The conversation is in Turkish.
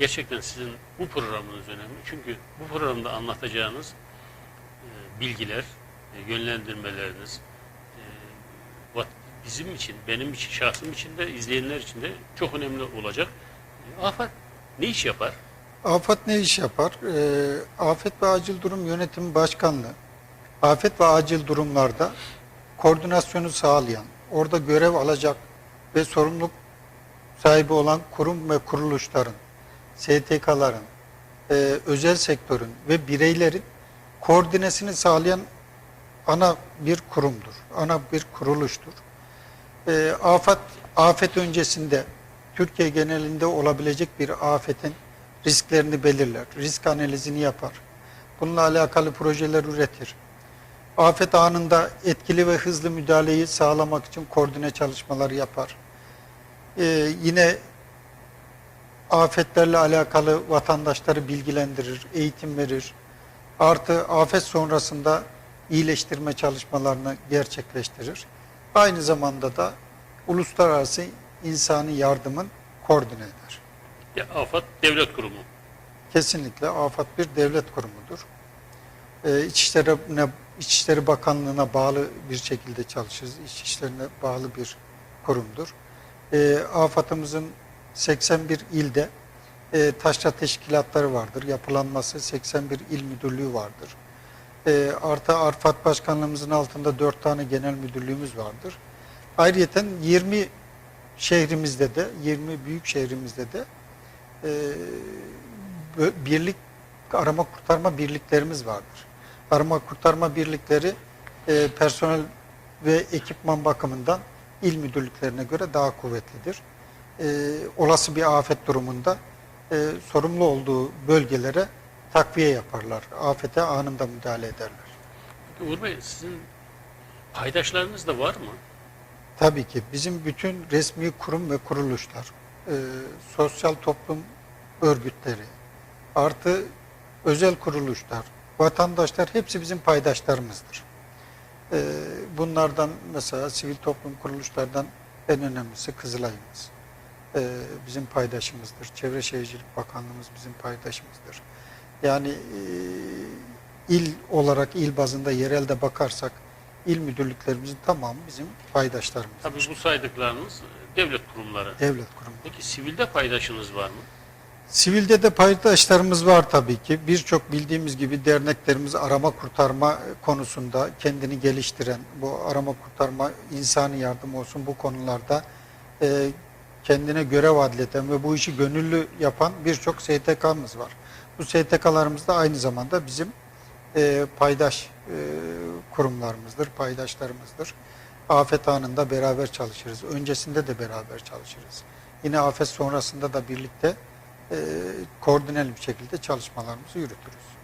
Gerçekten sizin bu programınız önemli. Çünkü bu programda anlatacağınız e, bilgiler, e, yönlendirmeleriniz e, bizim için, benim için, şahsım için de izleyenler için de çok önemli olacak. E, AFAD ne iş yapar? AFAD ne iş yapar? Afet ve Acil Durum Yönetimi Başkanlığı, afet ve acil durumlarda koordinasyonu sağlayan, orada görev alacak ve sorumluluk sahibi olan kurum ve kuruluşların, STK'ların, e, özel sektörün ve bireylerin koordinesini sağlayan ana bir kurumdur, ana bir kuruluştur. E, afet, afet öncesinde Türkiye genelinde olabilecek bir afetin risklerini belirler, risk analizini yapar. Bununla alakalı projeler üretir. Afet anında etkili ve hızlı müdahaleyi sağlamak için koordine çalışmalar yapar. E, yine afetlerle alakalı vatandaşları bilgilendirir, eğitim verir. Artı afet sonrasında iyileştirme çalışmalarını gerçekleştirir. Aynı zamanda da uluslararası insani yardımın koordine eder. Ya, AFAD devlet kurumu. Kesinlikle AFAD bir devlet kurumudur. Ee, İçişleri, İçişleri Bakanlığı'na bağlı bir şekilde çalışırız. İçişlerine bağlı bir kurumdur. Ee, AFAD'ımızın 81 ilde e, taşra teşkilatları vardır. Yapılanması 81 il müdürlüğü vardır. E, artı ARFAD Başkanlığımızın altında 4 tane genel müdürlüğümüz vardır. Ayrıyeten 20 şehrimizde de, 20 büyük şehrimizde de e, birlik arama kurtarma birliklerimiz vardır. Arama kurtarma birlikleri e, personel ve ekipman bakımından il müdürlüklerine göre daha kuvvetlidir. E, olası bir afet durumunda e, sorumlu olduğu bölgelere takviye yaparlar. Afete anında müdahale ederler. Uğur Bey sizin paydaşlarınız da var mı? Tabii ki bizim bütün resmi kurum ve kuruluşlar, e, sosyal toplum örgütleri, artı özel kuruluşlar, vatandaşlar hepsi bizim paydaşlarımızdır. E, bunlardan mesela sivil toplum kuruluşlardan en önemlisi Kızılay'ımız. E, bizim paydaşımızdır. Çevre Şehircilik Bakanlığımız bizim paydaşımızdır. Yani e, il olarak il bazında yerelde bakarsak il müdürlüklerimizin tamamı bizim paydaşlarımız. Tabii bu saydıklarınız e, devlet kurumları. Devlet kurumu. Peki sivilde paydaşınız var mı? Sivilde de paydaşlarımız var tabii ki. Birçok bildiğimiz gibi derneklerimiz arama kurtarma konusunda kendini geliştiren, bu arama kurtarma, insani yardım olsun bu konularda e, kendine görev adleten ve bu işi gönüllü yapan birçok STK'mız var. Bu STK'larımız da aynı zamanda bizim e, paydaş e, kurumlarımızdır, paydaşlarımızdır. Afet anında beraber çalışırız. Öncesinde de beraber çalışırız. Yine afet sonrasında da birlikte e, koordineli bir şekilde çalışmalarımızı yürütürüz.